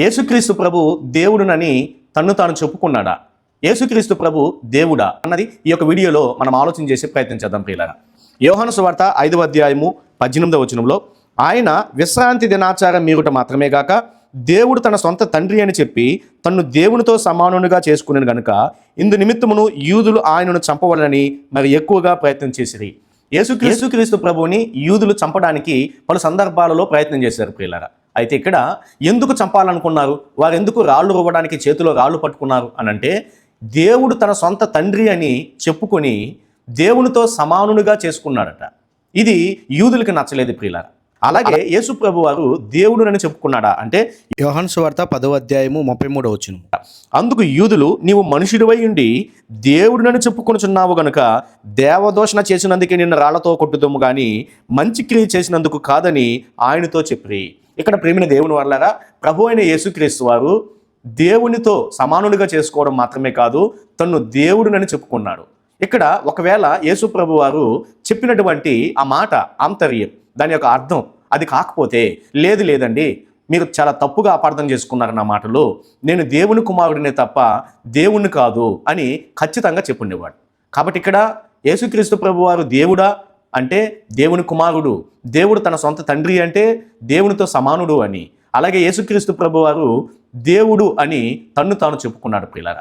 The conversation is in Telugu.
యేసుక్రీస్తు ప్రభు దేవుడునని తన్ను తాను చెప్పుకున్నాడా? యేసుక్రీస్తు ప్రభు దేవుడా? అన్నది ఈ యొక్క వీడియోలో మనం ఆలోచన చేసే ప్రయత్నం చేద్దాం ప్రియులారా. యోహాను సువార్త ఐదవ అధ్యాయము పద్దెనిమిదవ వచనంలో ఆయన విశ్రాంతి దినాచారం మీరుట మాత్రమే గాక దేవుడు తన సొంత తండ్రి అని చెప్పి తన్ను దేవునితో సమానునిగా చేసుకునేను గనుక ఇందు నిమిత్తమును యూదులు ఆయనను చంపవలనని మరి ఎక్కువగా ప్రయత్నం చేసిరి. యేసు యేసుక్రీస్తు ప్రభువుని యూదులు చంపడానికి పలు సందర్భాలలో ప్రయత్నం చేశారు ప్రియులారా. అయితే ఇక్కడ ఎందుకు చంపాలనుకున్నారు? వారు ఎందుకు రాళ్ళు రువ్వడానికి చేతిలో రాళ్ళు పట్టుకున్నారు? అని అంటే దేవుడు తన సొంత తండ్రి అని చెప్పుకొని దేవునితో సమానునిగా చేసుకున్నాడట. ఇది యూదులకి నచ్చలేదు ప్రియులారా. అలాగే యేసు ప్రభు వారు దేవుడునని చెప్పుకున్నాడా? అంటే యోహన్ సువార్త పదో అధ్యాయము ముప్పై మూడో వచ్చిన అందుకు యూదులు నీవు మనుషుడివై ఉండి దేవుడునని చెప్పుకొనుచున్నావు గనుక దేవదోషణ చేసినందుకే నిన్ను రాళ్ళతో కొట్టుదము గాని మంచి క్రియ చేసినందుకు కాదని ఆయనతో చెప్పి ఇక్కడ ప్రేమిన దేవుని వల్లారా ప్రభు అయిన యేసుక్రీస్తు వారు దేవునితో సమానుడిగా చేసుకోవడం మాత్రమే కాదు తను దేవుడునని చెప్పుకున్నాడు. ఇక్కడ ఒకవేళ యేసు ప్రభు వారు చెప్పినటువంటి ఆ మాట ఆంతర్యం దాని యొక్క అర్థం అది కాకపోతే లేదు లేదండి మీరు చాలా తప్పుగా అపార్థం చేసుకున్నారు నా మాటలు నేను దేవుని కుమారుడినే తప్ప దేవుణ్ణి కాదు అని ఖచ్చితంగా చెప్పుండేవాడు. కాబట్టి ఇక్కడ యేసుక్రీస్తు ప్రభు వారు దేవుడా అంటే దేవుని కుమారుడు. దేవుడు తన సొంత తండ్రి అంటే దేవునితో సమానుడు అని. అలాగే యేసుక్రీస్తు ప్రభువారు దేవుడు అని తన్ను తాను చెప్పుకున్నాడు పిల్లరా